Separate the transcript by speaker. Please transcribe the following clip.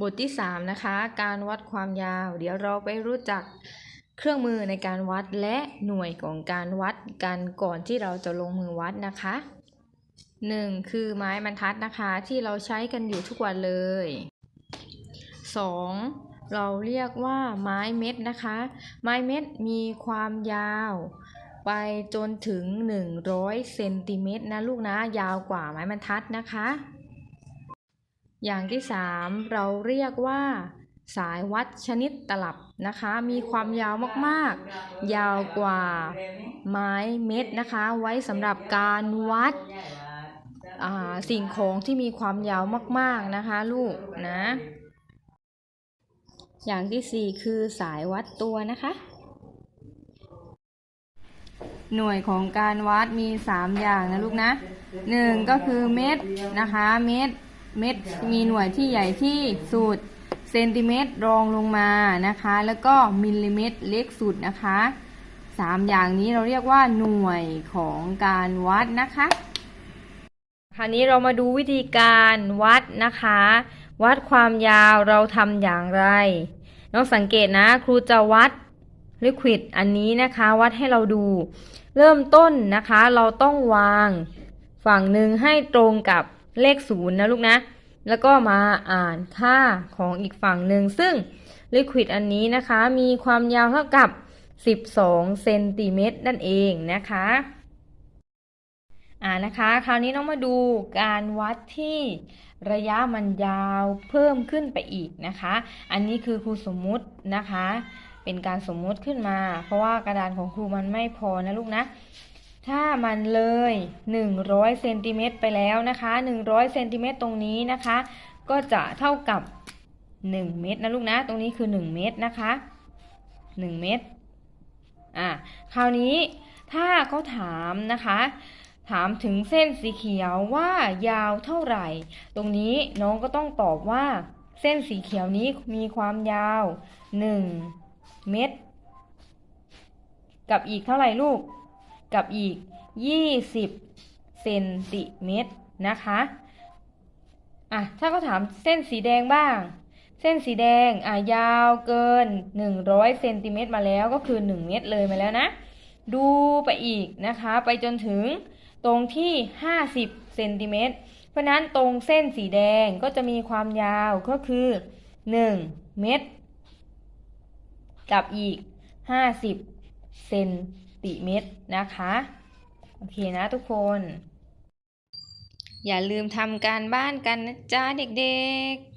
Speaker 1: บทที่ 3 นะคะ การวัดความยาว เดี๋ยวเราไปรู้จักเครื่องมือในการวัดและหน่วยของการวัดกันก่อนที่เราจะลงมือวัดนะคะ 1. คือไม้บรรทัดนะคะที่เราใช้กันอยู่ทุกวันเลย 2. เราเรียกว่าไม้เม็ดนะคะ ไม้เม็ดมีความยาวไปจนถึง 100เซนติเมตรนะลูกนะยาวกว่าไม้บรรทัดนะคะ อย่างที่ 3 เราเรียกว่า สายวัดชนิดตลับนะคะ มีความยาวมากๆ ยาวกว่าไม้เม็ดนะคะ ไว้สำหรับการวัดสิ่งของที่มีความยาวมากๆนะคะลูกนะ อย่างที่ 4 คือสายวัดตัวนะคะ หน่วยของการวัดมี 3 อย่างนะลูกนะ 1 ก็คือเม็ดนะคะเม็ด เม็ดมีหน่วยที่ใหญ่ที่สุดเซนติเมตรรองลงมานะคะ แล้วก็มิลลิเมตรเล็กสุดนะคะสามอย่างนี้เราเรียกว่าหน่วยของการวัดนะคะคราวนี้เรามาดูวิธีการวัดนะคะ วัดความยาวเราทำอย่างไรน้องสังเกตนะครูจะวัดลิควิดอันนี้นะคะ วัดให้เราดู เริ่มต้นนะคะ เราต้องวางฝั่งหนึ่งให้ตรงกับเลขศูนย์นะลูกนะ แล้วก็มาอ่านค่าของอีกฝั่งหนึ่ง ซึ่งลิควิดอันนี้นะคะ มีความยาวเท่ากับ 12 เซนติเมตรนั่นเองนะคะอ่านะคะ คราวนี้น้องมาดูการวัดที่ระยะมันยาวเพิ่มขึ้นไปอีกนะคะ อันนี้คือครูสมมุตินะคะ เป็นการสมมุติขึ้นมา เพราะว่ากระดานของครูมันไม่พอนะลูกนะ ถ้ามันเลย 100เซนติเมตรไปแล้วนะคะ100เซนติเมตรตรงนี้นะคะ ก็จะเท่ากับ 1 เมตรนะลูกนะ ตรงนี้คือ 1 เมตรนะคะ 1 เมตรอะคราวนี้ถ้าเขาถามนะคะ ถามถึงเส้นสีเขียวว่ายาวเท่าไหร่ ตรงนี้น้องก็ต้องตอบว่า เส้นสีเขียวนี้มีความยาว 1 เมตร กับอีกเท่าไหร่ลูก กับอีก 20 เซนติเมตรนะคะอะถ้าเขาถามเส้นสีแดงบ้าง เส้นสีแดงอะยาวเกิน 100 เซนติเมตรมาแล้วก็คือ 1 เมตรเลยมาแล้วนะ ดูไปอีกนะคะ ไปจนถึงตรงที่ 50 เซนติเมตรเพราะนั้นตรงเส้นสีแดงก็จะมีความยาวก็คือ 1 เมตร กับอีก 50 เซน ติเมตรนะคะ โอเคนะทุกคน อย่าลืมทำการบ้านกันนะจ๊ะเด็กๆ